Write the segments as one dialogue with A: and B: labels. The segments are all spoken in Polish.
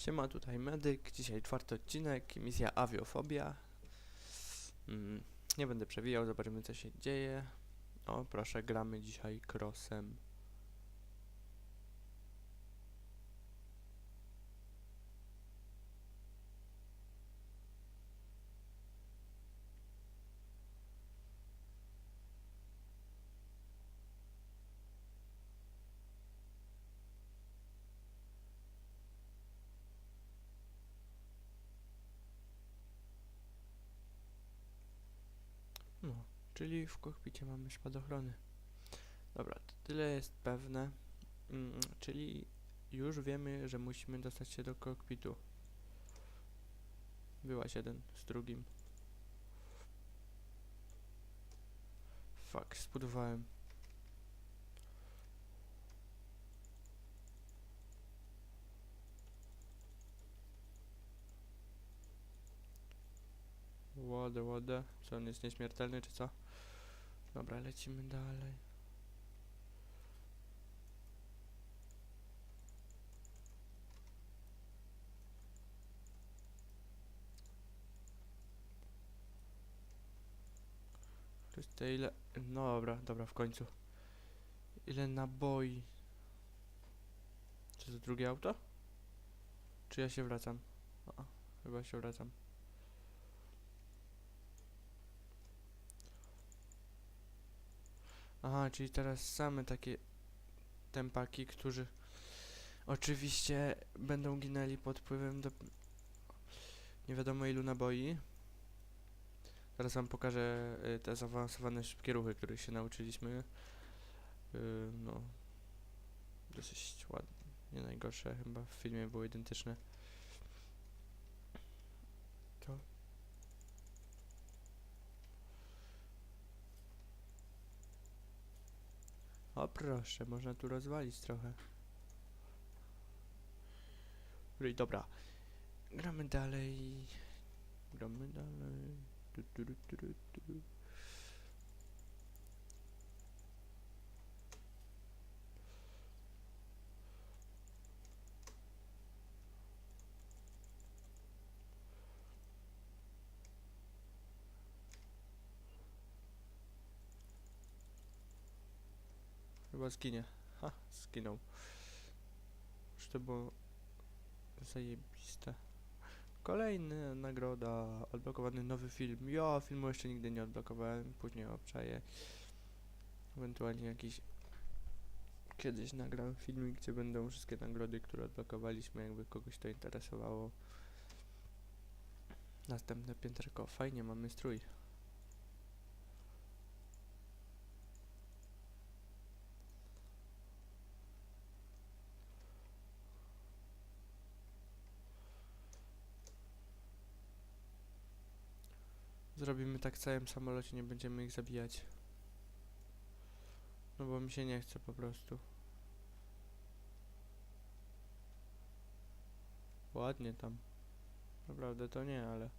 A: Siema, tutaj Medyk. Dzisiaj czwarty odcinek, misja Aviofobia. Mm, nie będę przewijał, zobaczymy co się dzieje. O, proszę, gramy dzisiaj crossem. No, czyli w kokpicie mamy spadochrony. Dobra, to tyle jest pewne. Mm, czyli już wiemy, że musimy dostać się do kokpitu. Byłaś jeden z drugim. Fuck, spudowałem. Łodę, łodę. Co, on jest nieśmiertelny, czy co? Dobra, lecimy dalej. Chryste, ile... No dobra, dobra, w końcu. Ile naboi? Czy to drugie auto? Czy ja się wracam? O, chyba się wracam. Aha, czyli teraz same takie tempaki, którzy oczywiście będą ginęli pod wpływem do nie wiadomo ilu naboi. Teraz wam pokażę y, te zaawansowane szybkie ruchy, których się nauczyliśmy. Y, no, dosyć ładnie, nie najgorsze, chyba w filmie było identyczne. To O proszę, można tu rozwalić trochę. Dobra. Gramy dalej. Gramy dalej. Tu, tu, tu, tu, tu, Chyba zginie. Ha, zginął. Już to było zajebiste. Kolejna nagroda, odblokowany nowy film. Ja filmu jeszcze nigdy nie odblokowałem, później obczaję. Ewentualnie jakiś kiedyś nagram filmik, gdzie będą wszystkie nagrody, które odblokowaliśmy, jakby kogoś to interesowało. Następne pięterko. Fajnie, mamy strój. Zrobimy tak w całym samolocie, nie będziemy ich zabijać. No bo mi się nie chce po prostu. Ładnie tam. Naprawdę to nie, ale...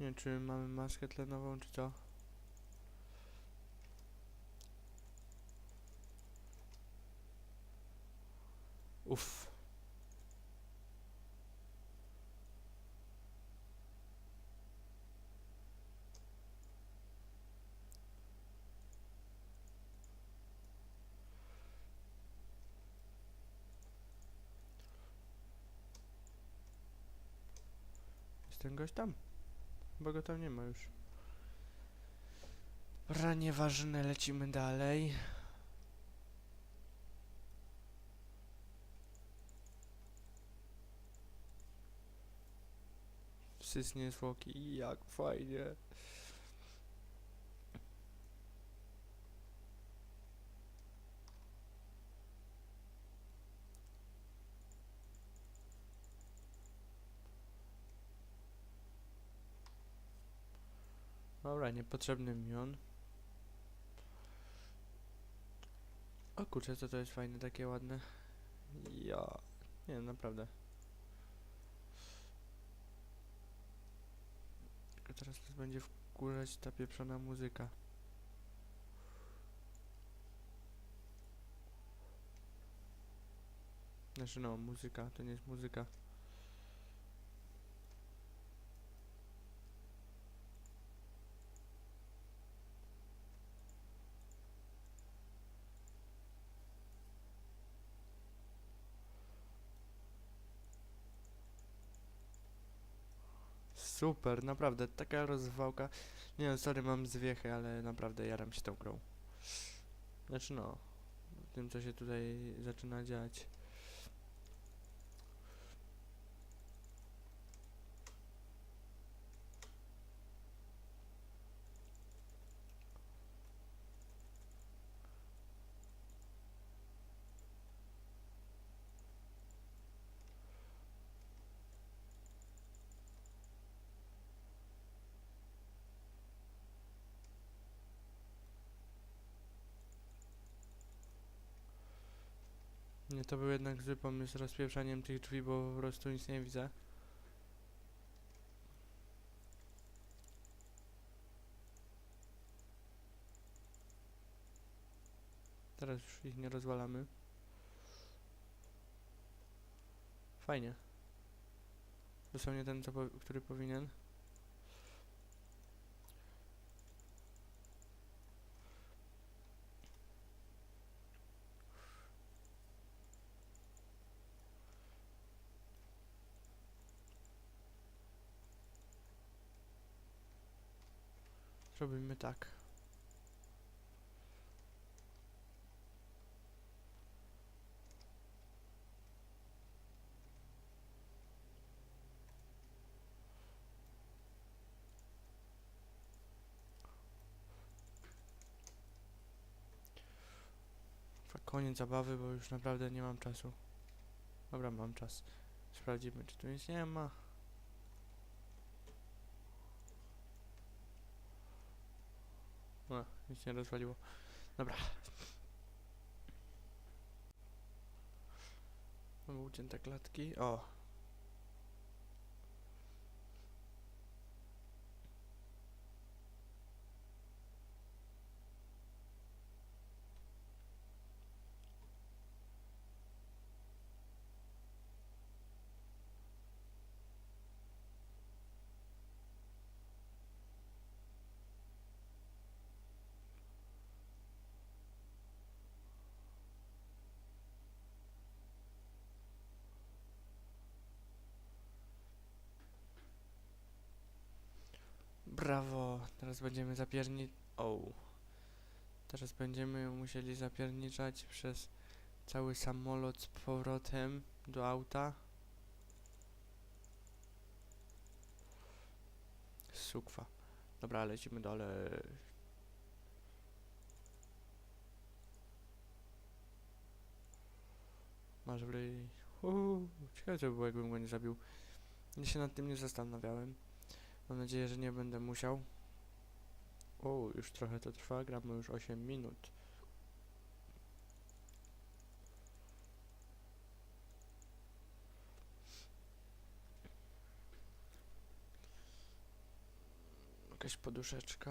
A: Nie wiem, czy mamy maskę tlenową, czy co? Uff. Jest ten gość tam? Bo go tam nie ma już. Dobra, nieważne, lecimy dalej. Wsysnie zwłoki, jak fajnie. Dobra, niepotrzebny mi on. O kurczę, co to jest fajne, takie ładne. Ja... Nie, naprawdę. Tylko teraz nas będzie wkurzać ta pieprzona muzyka. Znaczy no, muzyka, to nie jest muzyka. Super, naprawdę, taka rozwałka. Nie no, sorry, mam zwiechy, ale naprawdę jaram się tą grą. Znaczy no, tym co się tutaj zaczyna dziać. Nie, to był jednak zły pomysł z rozpieprzaniem tych drzwi, bo po prostu nic nie widzę. Teraz już ich nie rozwalamy. Fajnie. Dosłownie ten, co po, który powinien. Zrobimy tak. Koniec zabawy, bo już naprawdę nie mam czasu. Dobra, mam czas. Sprawdzimy, czy tu nic nie ma. O, nic nie rozwaliło. Dobra. Mamy ucięte klatki. O. Brawo. Teraz będziemy zapierni... O. Teraz będziemy musieli zapierniczać przez cały samolot z powrotem do auta. Sukwa. Dobra, lecimy dalej. Masz wryj. Uuu, ciekawe co by było jakbym go nie zabił. Ja się nad tym nie zastanawiałem. Mam nadzieję, że nie będę musiał. O, już trochę to trwa, gramy już 8 minut. Jakaś poduszeczka.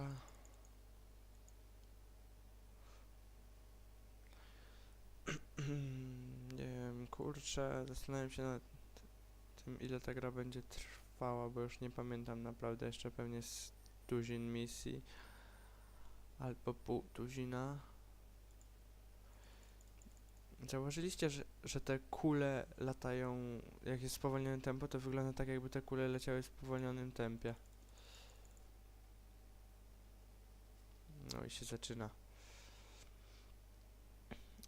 A: nie wiem, kurczę, zastanawiam się nad tym, ile ta gra będzie trwała, bo już nie pamiętam naprawdę, jeszcze pewnie z tuzin misji, albo pół tuzina. Zauważyliście, że, że te kule latają, jak jest spowolnione tempo, to wygląda tak, jakby te kule leciały w spowolnionym tempie. No i się zaczyna.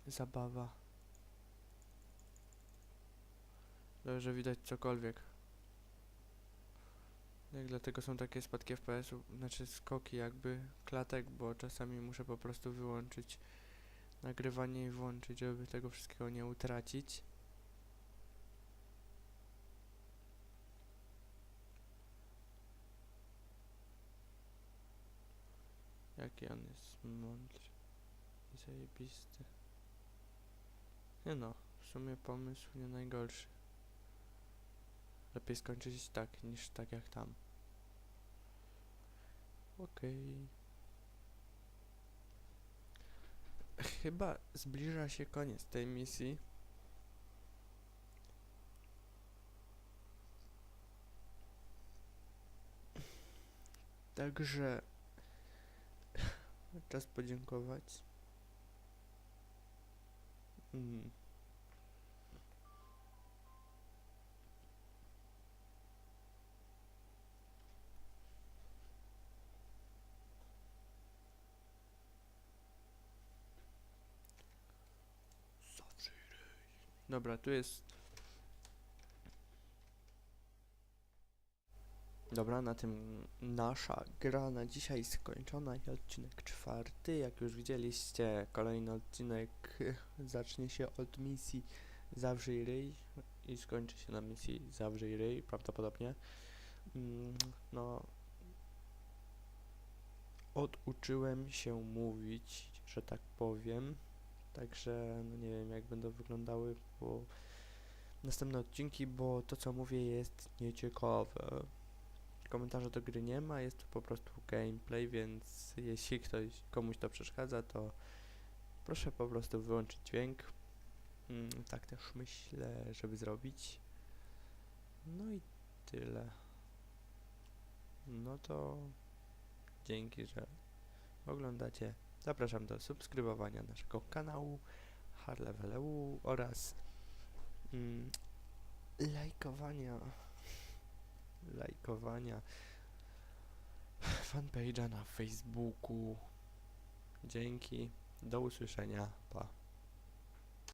A: Zabawa. Dobrze, widać cokolwiek. Jak dlatego są takie spadki FPS-u, znaczy skoki jakby klatek, bo czasami muszę po prostu wyłączyć nagrywanie i włączyć, żeby tego wszystkiego nie utracić. Jaki on jest mądry i zajebisty. Nie no, W sumie pomysł nie najgorszy. Lepiej skończyć tak, niż tak jak tam. Okej. Chyba zbliża się koniec tej misji. Także czas podziękować. Mm. Dobra, tu jest. Dobra, na tym nasza gra na dzisiaj skończona i odcinek czwarty. Jak już widzieliście, kolejny odcinek zacznie się od misji Zawrzyj ryj i skończy się na misji Zawrzyj ryj, prawdopodobnie. Mm, No, oduczyłem się mówić, że tak powiem. Także no nie wiem jak będą wyglądały bo następne odcinki, bo to co mówię jest nieciekawe. Komentarza do gry nie ma, jest to po prostu gameplay, więc jeśli ktoś komuś to przeszkadza, to proszę po prostu wyłączyć dźwięk. Mm, tak też myślę, żeby zrobić. No i tyle. No to dzięki, że oglądacie. Zapraszam do subskrybowania naszego kanału Harleveleu oraz mm, lajkowania lajkowania fanpage'a na Facebooku. Dzięki. Do usłyszenia.